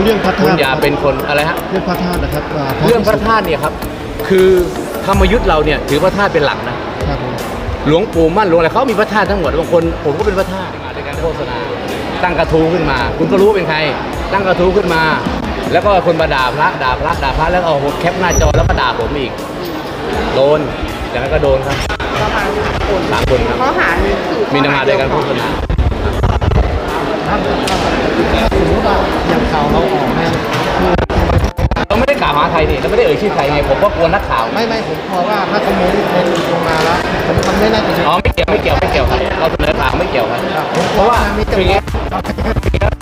แล้วเรื่องพระคุธาณตุอย่าเป็นคนอะไรฮะ เรื่องพระธาตุนะครับาเรื่องพระธาตุเนี่ยครับ คือธรรมยุทธ์เราเนี่ยถือพระธาตุเป็นหลักนะครับผมหลวงปู่มั่นหลวงอะไรเขามีพระธาตุทั้งหมดบางคนผมก็เป็นพระธาตุในการโฆษณาตั้งกระทู้ขึ้นมา คุณก็รู้ว่าเป็นใคร ตั้งกระทู้ขึ้นมา แล้วก็คนมาด่าพระด่าพระด่าพระแล้วก็เอาแคปหน้าจอแล้วก็ด่าผมอีก โดนอย่างนั้นก็โดนครับประมาณสามคนสามคนครับข้อหานี้คือมีนมาในการโฆษณา ถ้าสมมติว่าอย่างข่าวเราออกเนี่ยเราไม่ได้กล่าวหาใครนี่เราไม่ได้เอ่ยชื่อใครไงผมก็กลัวนักข่าวไม่ไม่ผมกลัวว่าถ้าสมมติเป็นลงมาแล้วผมทำไม่น่าจะอ๋อไม่เกี่ยวไม่เกี่ยวไม่เกี่ยวครับเราเสนอข่าวไม่เกี่ยวครับครับผมเพราะว่ามีคืออย่างเงี้ย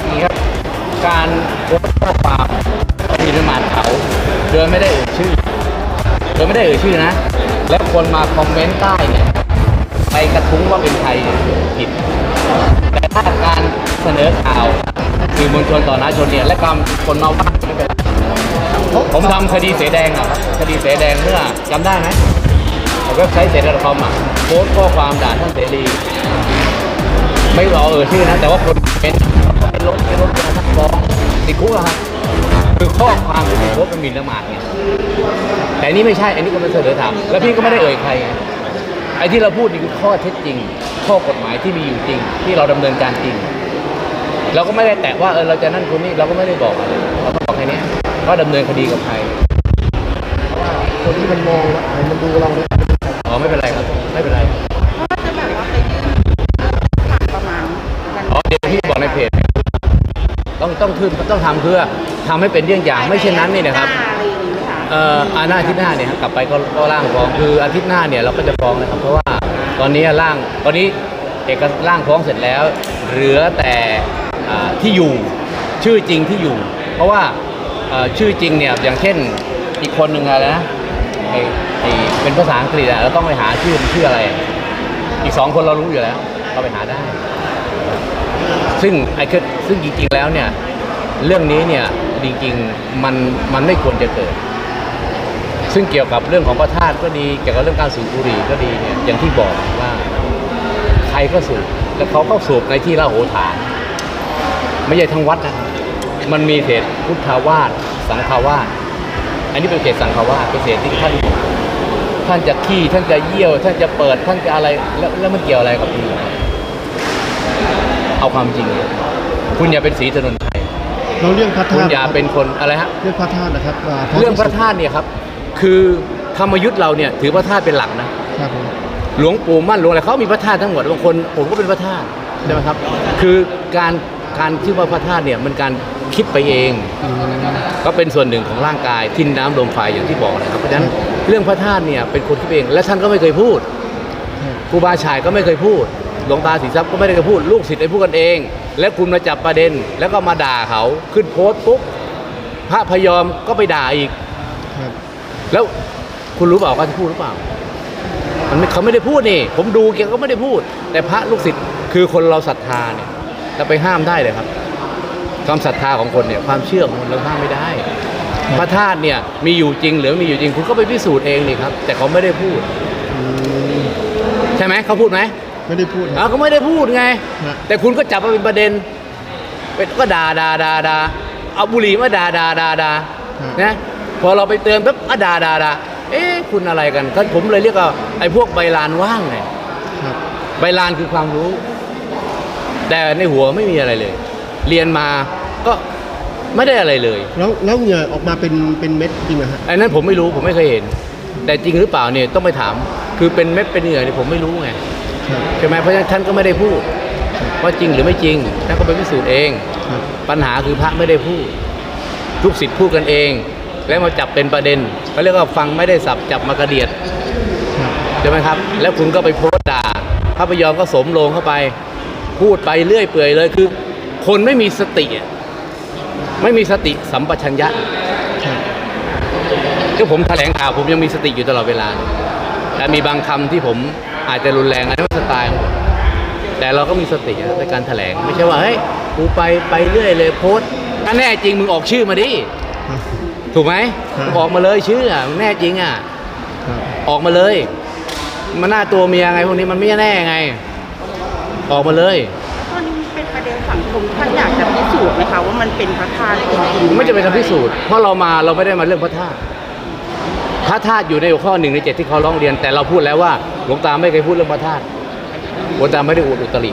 คืออย่างเงี้ยการโพสต์ข้อความมีนมาดเขาโดยไม่ได้เอ่ยชื่อโดยไม่ได้เอ่ยชื่อนะ แล้วคนมาคอมเมนต์ใต้เนี่ยไปกระทุ้งว่าเป็นใครเนี่ยผิดแต่ถ้าการ เสนอข่าวสื่อมวลชนต่อหน้าชนเนี่ยและความคนมาว่าไม่เป็นไรผมทำคดีเสแดงอะครับคดีเสแดงเมื่อจำได้ไหมเว็บไซต์เสดคอมอะโพสต์ข้อความด่าท่านเสรีไม่รอเอ่ยชื่อนะ แต่ว่าคนเป็นเป็นรถเป็นรถเป็นท่านฟ้องติดคุกอะครับคือข้อความที่โพสต์เป็นมินประมาทเนี่ยแต่นนี้ไม่ใช่อันนี้ก็เป็นเสนอถามแล้วพี่ก็ไม่ได้เอ่ยใครไงไอ้ที่เราพูดนี่คือข้อเท็จจริง ข้อกฎหมายที่มีอยู่จริง ที่เราดำเนินการจริง เราก็ไม่ได้แตะว่าเออเราจะนั่นคนนี้เราก็ไม่ได้บอกอะไรเราก็บอกแค่เนี้ยว่าดำเนินคดีกับใครคนที่มันมองแล้วมันดูเราเนี่ยอ๋อไม่เป็นไรครับ ไม่เป็นไรเพราะว่าจะแบบว่าไปยื่นผ่านประมาณวันอ๋อเดี๋ยวพี่บอกในเพจต้องต้องขึ้นต้องทำเพื่อทำให้เป็นเรื่องอย่างไม่เช่นนั้นนี่นะครับ หาอะไรอย่างนี้ค่ะเอ่ออาอาทิตย์หน้าเนี่ยครับกลับไปก็ก็ร่างฟ้องคืออาทิตย์หน้าเนี่ยเราก็จะฟ้องนะครับ เพราะว่าตอนนี้ร่างตอนนี้เอกร่างฟ้องเสร็จแล้ว เหลือแต่อ่า ที่อยู่ชื่อจริงที่อยู่ เพราะว่าชื่อจริงเนี่ยอย่างเช่นอีกคนหนึ่งอะไรนะไอ้ไอ้เป็นภาษาอังกฤษอะเราต้องไปหาชื่อมันชื่ออะไร อีกสองคนเรารู้อยู่แล้วเราไปหาได้ ซึ่งไอ้คือซึ่งจริงๆแล้วเนี่ยเรื่องนี้เนี่ยจริงๆมันมันไม่ควรจะเกิด ซึ่งเกี่ยวกับเรื่องของพระธาตุก็ดีเกี่ยวกับเรื่องการสูบบุหรี่ก็ดีเนี่ยอย่างที่บอกว่าใครก็สูบแล้วเขาก็สูบในที่ละโหฐาน ไม่ใช่ทั้งวัดนะมันมีเศษพุทธาวาสสังฆาวาสอันนี้เป็นเศษสังฆาวาสเป็นเศษที่ท่านท่านจะขี้ท่านจะเยี่ยว ท่านจะเปิดท่านจะอะไรแล้วแล้วมันเกี่ยวอะไรกับพี่เอาความจริงเลยคุณอย่าเป็นสีถนนชัยแล้วเรื่องพระคุธาณตุอย่าเป็นคนอะไรฮะเรื่องพระธาตุนะครับาเรื่องพระธาตุเนี่ยครับ คือธรรมยุทธ์เราเนี่ยถือพระธาตุเป็นหลักนะครับผมหลวงปู่มั่นหลวงอะไรเขามีพระธาตุทั้งหมดบางคนผมก็เป็นพระธาตุใช่ไหมครับ คือการ การที่ว่าพระธาตุเนี่ยมันการคิดไปเองอืมก็เป็นส่วนหนึ่งของร่างกายทินน้ำลมไฟอย่างที่บอกนะครับเพราะฉะนั้นเรื่องพระธาตุเนี่ยเป็นคนคิดเอง และท่านก็ไม่เคยพูดครับครูบาชายก็ไม่เคยพูดหลวงตาสีทรัพย์ก็ไม่ได้เคยพูด ลูกศิษย์ได้พูดกันเอง แล้วคุณมาจับประเด็น แล้วก็มาด่าเขาขึ้นโพสต์ปุ๊บพระพยอมก็ไปด่าอีกครับแล้วคุณรู้เปล่าเขาจะพูดหรือเปล่ามันไม่เขาไม่ได้พูดนี่ ผมดูแกก็ไม่ได้พูด แต่พระลูกศิษย์คือคนเราศรัทธาเนี่ย จะไปห้ามได้เลยครับ ความศรัทธาของคนเนี่ยความเชื่อของคนเราห้ามไม่ได้ พระธาตุเนี่ยมีอยู่จริงหรือไม่มีอยู่จริงคุณก็ไปพิสูจน์เองนี่ครับ แต่เขาไม่ได้พูดอืมใช่ไหมเขาพูดไหมไม่ได้พูดคอ่ารับเขาไม่ได้พูดไงฮะแต่คุณก็จับมาเป็นประเด็นเป็นก็ด่าด่าด่าด่าเอาบุหรี่มาด่าด่าด่าด่านะพอเราไปเตือนปุ๊บอะด่าด่าด่าเอ๊ะคุณอะไรกันก็ผมเลยเรียกว่าไอ้พวกใบลานว่างไงครับใบลานคือความรู้ แต่ในหัวไม่มีอะไรเลย เรียนมาก็ไม่ได้อะไรเลย แล้วแล้วเหงื่อออกมาเป็นเป็นเม็ดจริงเหรอฮะอันนั้นผมไม่รู้ผมไม่เคยเห็น แต่จริงหรือเปล่าเนี่ยต้องไปถาม คือเป็นเม็ดเป็นเหงื่อเนี่ยผมไม่รู้ไงครับ ใช่ไหมเพราะฉะนั้นท่านก็ไม่ได้พูดว่าจริงหรือไม่จริงท่านก็ไปพิสูจน์เอง ครับ ปัญหาคือพระไม่ได้พูดลูกศิษย์พูดกันเอง แล้วมาจับเป็นประเด็นเขาเรียกว่าฟังไม่ได้สับจับมากระเดียด ครับ ใช่ไหมครับ แล้วคุณก็ไปโพสต์ด่าพระพยอมก็สมลงเข้าไป พูดไปเรื่อยเปื่อยเลยคือ คนไม่มีสติอะไม่มีสติสัมปชัญญะครับก็ผมแถลงข่าวผมยังมีสติอยู่ตลอดเวลาแต่มีบางคำที่ผมอาจจะรุนแรงอันนั้นมันสไตล์ของผมแต่เราก็มีสตินะในการแถลง ไม่ใช่ว่าเฮ้ยกูไปไปเรื่อยเลยโพสต์ถ้าแน่จริงมึงออกชื่อมาดิครับถูกไหมครับมึงออกมาเลยชื่ออะมึงแน่จริงอะครับออกมาเลย มันหน้าตัวเมียไงพวกนี้มันไม่แน่ไง ออกมาเลยตอนนี้เป็นประเด็นเรื่องสังคมท่านอยากจะพิสูจน์ไหมคะว่ามันเป็นพระธาตุจริงๆไม่จะเป็นทำพิสูจน์เพราะเรามาเราไม่ได้มาเรื่องพระธาตุพระธาตุอยู่ในหัวข้อหนึ่งในเจ็ดที่เขาร้องเรียน แต่เราพูดแล้วว่าหลวงตาไม่เคยพูดเรื่องพระธาตุหลวงตาไม่ได้อวดอุตริ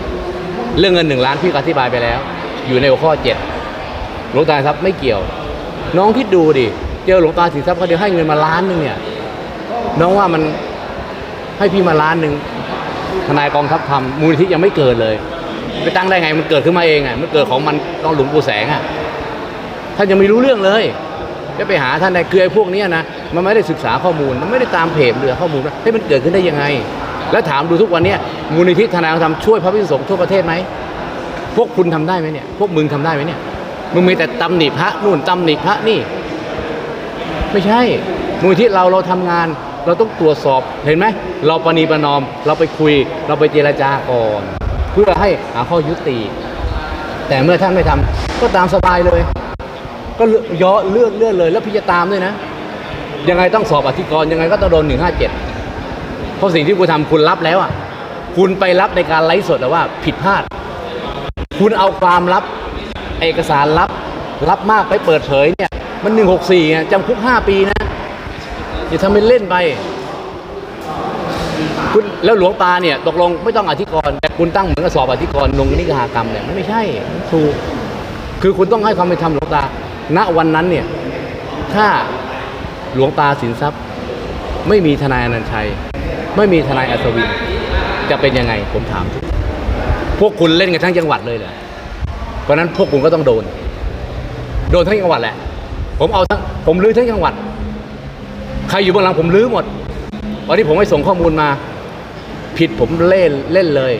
เรื่องเงินหนึ่งล้านพี่ก็อธิบายไปแล้ว อยู่ในหัวข้อเจ็ดหลวงตาทรัพย์ไม่เกี่ยว น้องคิดดูดิเจอหลวงตาสินทรัพย์เขาเดียวให้เงินมาล้านหนึงเนี่ยน้องว่ามันให้พี่มาล้านหนึ่ง ทนายกองทัพทำมูลนิธิยังไม่เกิดเลย ไปตั้งได้ไงมันเกิดขึ้นมาเองอะมันเกิดของมันต้องหลวงปู่แสงอะท่านยังไม่รู้เรื่องเลยจะไปหาท่านในคือไอ้พวกนี้นะมันไม่ได้ศึกษาข้อมูล มันไม่ได้ตามเพจเรือข้อมูลว่าให้มันเกิดขึ้นได้ยังไง แล้วถามดูทุกวันนี้มูลนิธิทนายความทำช่วยพระพิสุสงฆ์ทั่วประเทศไหมพวกคุณทำได้ไหมเนี่ยพวกมึงทำได้ไหมเนี่ยมึงมีแต่ตำหนิพระนู่นตำหนิพระนี่ ไม่ใช่มูลนิธิเราเราทำงาน เราต้องตรวจสอบเห็นไหมเราประนีประนอม เราไปคุย เราไปเจรจาก่อน เพื่อให้หาข้อยุติ แต่เมื่อท่านไม่ทำก็ตามสบายเลย ก็เลื่อนย่อเลื่อนเลื่อนเลยแล้วพี่จะตาด้วยนะ ยังไงต้องสอบอธิกรยังไงก็ต้องโดนหนึ่งห้าเจ็ดเพราะสิ่งที่คุณทำคุณรับแล้วอะคุณไปรับในการไลฟ์สดแต่ว่าผิดพลาด คุณเอาความลับ เอกสารลับลับมากไปเปิดเผยเนี่ย มันหนึ่งหกสี่จำคุกห้าปีนะ อย่าทำเป็นเล่นไปคุณแล้วหลวงตาเนี่ยตกลงไม่ต้องอธิกรณ์แต่คุณตั้งเหมือนกับสอบอธิกรณ์ลงนิกหากรรมเนี่ยมันไม่ใช่มันถูกคือคุณต้องให้ความเป็นธรรมหลวงตา ณวันนั้นเนี่ยถ้าหลวงตาสินทรัพย์ ไม่มีทนายอนันต์ชัย ไม่มีทนายอัศวินจะเป็นยังไงผมถาม พวกคุณเล่นกันทั้งจังหวัดเลยเหรอเพราะฉะนั้นพวกคุณก็ต้องโดน โดนทั้งจังหวัดแหละ ผมเอาทั้งผมลื้อทั้งจังหวัด ใครอยู่เบื้องหลังผมลื้อหมด วันนี้ผมไม่ส่งข้อมูลมา ผิดผมเล่นเล่นเลย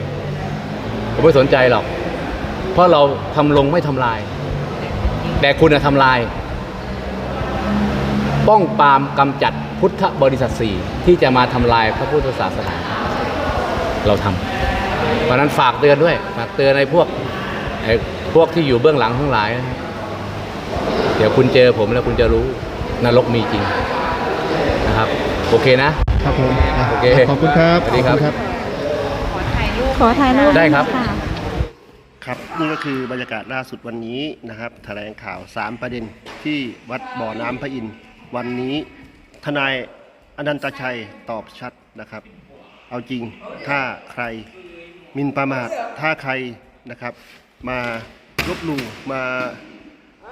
ผมไม่สนใจหรอก เพราะเราทำลงไม่ทำลาย แต่คุณน่ะทำลาย ป้องปรามกำจัดพุทธบริษัทสี่ที่จะมาทำลายพระพุทธศาสนา เราทำเพราะนั้นฝากเตือนด้วย ฝากเตือนในพวกไอ้พวกที่อยู่เบื้องหลังทั้งหลายนะครับเดี๋ยวคุณเจอผมแล้วคุณจะรู้นรกมีจริง นะครับโอเคนะ ครับผมอะโอเคขอบคุณครับสวัสดีครับ ขอณ ขอถ่ายรูปขอถ่ายรูปได้ครับค่ะครับนี่ก็คือบรรยากาศล่าสุดวันนี้นะครับแถลงข่าว 3 ประเด็นที่วัดบ่อน้ำพระอินทร์วันนี้ทนายอนันตชัยตอบชัดนะครับ เอาจริงถ้าใครหมินประมาทถ้าใครนะครับ มาลบหลู่มา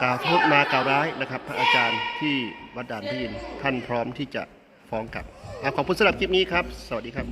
กล่าวโทษมากล่าวร้ายนะครับ พระอาจารย์ที่ วัดด่านพยินท่านพร้อมที่จะฟ้องกลับอขอบคุณสำหรับคลิปนี้ครับ สวัสดีครับ